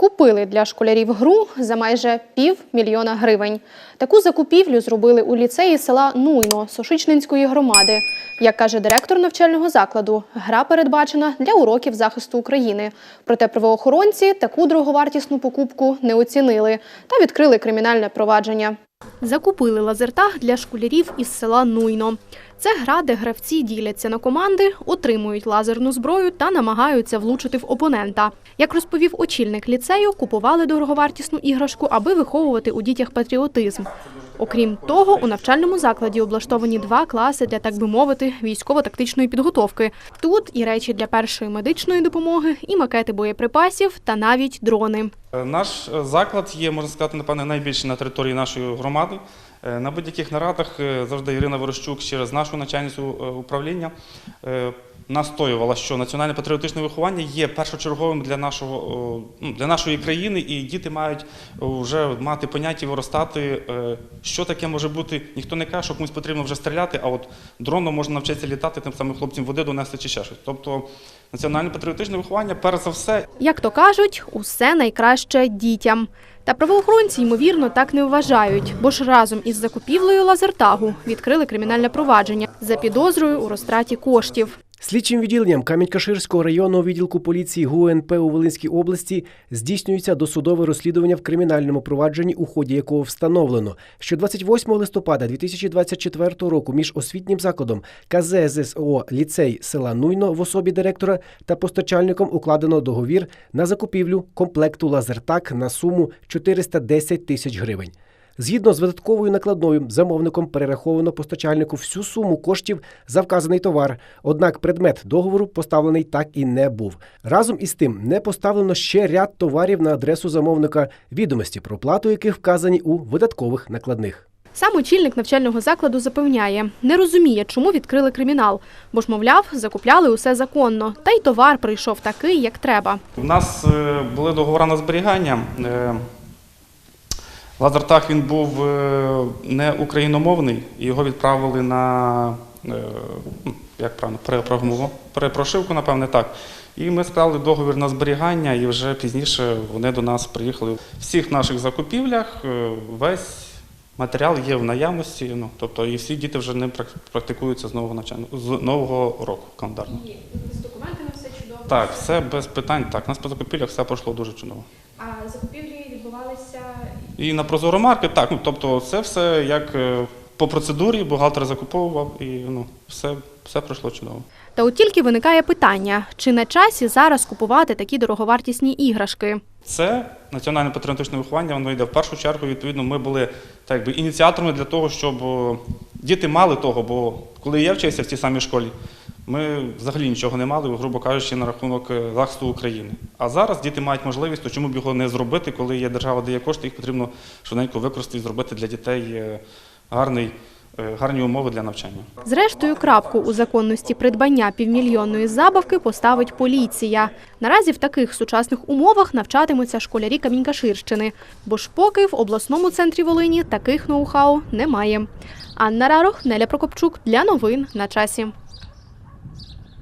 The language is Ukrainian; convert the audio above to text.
Купили для школярів гру за майже пів мільйона гривень. Таку закупівлю зробили у ліцеї села Нуйно Сошичнинської громади. Як каже директор навчального закладу, гра передбачена для уроків захисту України. Проте правоохоронці таку дороговартісну покупку не оцінили та відкрили кримінальне провадження. Закупили лазертаг для школярів із села Нуйно. Це гра, де гравці діляться на команди, отримують лазерну зброю та намагаються влучити в опонента. Як розповів очільник ліцею, купували дороговартісну іграшку, аби виховувати у дітях патріотизм. Окрім того, у навчальному закладі облаштовані два класи для, так би мовити, військово-тактичної підготовки. Тут і речі для першої медичної допомоги, і макети боєприпасів, та навіть дрони. Е, Наш е, заклад є, можна сказати, напевне, найбільший на території нашої громади. Е, На будь-яких нарадах завжди Ірина Ворощук через нашу начальницю управління настоювала, що національне патріотичне виховання є першочерговим для нашого ну, для нашої країни, і діти мають вже мати поняття виростати, е, що таке може бути. Ніхто не каже, що комусь потрібно вже стріляти, а от дроном можна навчитися літати, тим самим хлопцям води донести чи ще щось. Тобто національне патріотичне виховання, перш за все, Як то кажуть, усе найкраще дітям. Та правоохоронці, ймовірно, так не вважають, бо ж разом із закупівлею лазертагу відкрили кримінальне провадження за підозрою у розтраті коштів. Слідчим відділенням Камінь-Каширського районного відділку поліції ГУНП у Волинській області здійснюється досудове розслідування в кримінальному провадженні, у ході якого встановлено, що 28 листопада 2024 року між освітнім закладом КЗСО ліцей села Нуйно в особі директора та постачальником укладено договір на закупівлю комплекту лазертак на суму 410 тисяч гривень. Згідно з видатковою накладною, замовником перераховано постачальнику всю суму коштів за вказаний товар. Однак предмет договору поставлений так і не був. Разом із тим не поставлено ще ряд товарів на адресу замовника, відомості про плату яких вказані у видаткових накладних. Сам очільник навчального закладу запевняє, не розуміє, чому відкрили кримінал, бо ж, мовляв, закупляли усе законно, та й товар прийшов такий, як треба. У нас е, були договори на зберігання. Лазертаг він був е, не україномовний, і його відправили на е, як правильно, перепрограмував- перепрошивку, напевне, так. І ми склали договір на зберігання, і вже пізніше вони до нас приїхали. В всіх наших закупівлях е, весь матеріал є в наявності. Ну, тобто, і всі діти вже прак- практикуються з нового навчання, з нового року календарного. З документами все чудово. Так, все без питань. Так, у нас по закупівлях все пройшло дуже чудово. А закупівлі відбувалися І на Прозоро Маркет, так, ну тобто це все як е, по процедурі, бухгалтер закуповував і ну, все, все пройшло чудово. Та от тільки виникає питання, чи на часі зараз купувати такі дороговартісні іграшки. Це національне патріотичне виховання, воно йде в першу чергу. Відповідно, ми були так якби ініціаторами для того, щоб діти мали того. Бо коли я вчився в тій самій школі, ми взагалі нічого не мали, грубо кажучи, на рахунок е, захисту України. А зараз діти мають можливість, то чому б його не зробити, коли є держава дає кошти, їх потрібно швиденько використати і зробити для дітей е, гарний, е, гарні умови для навчання. Зрештою, крапку у законності придбання півмільйонної забавки поставить поліція. Наразі в таких сучасних умовах навчатимуться школярі Камінькаширщини, бо ж поки в обласному центрі Волині таких ноу-хау немає. Анна Рарох, Неля Прокопчук для новин на часі.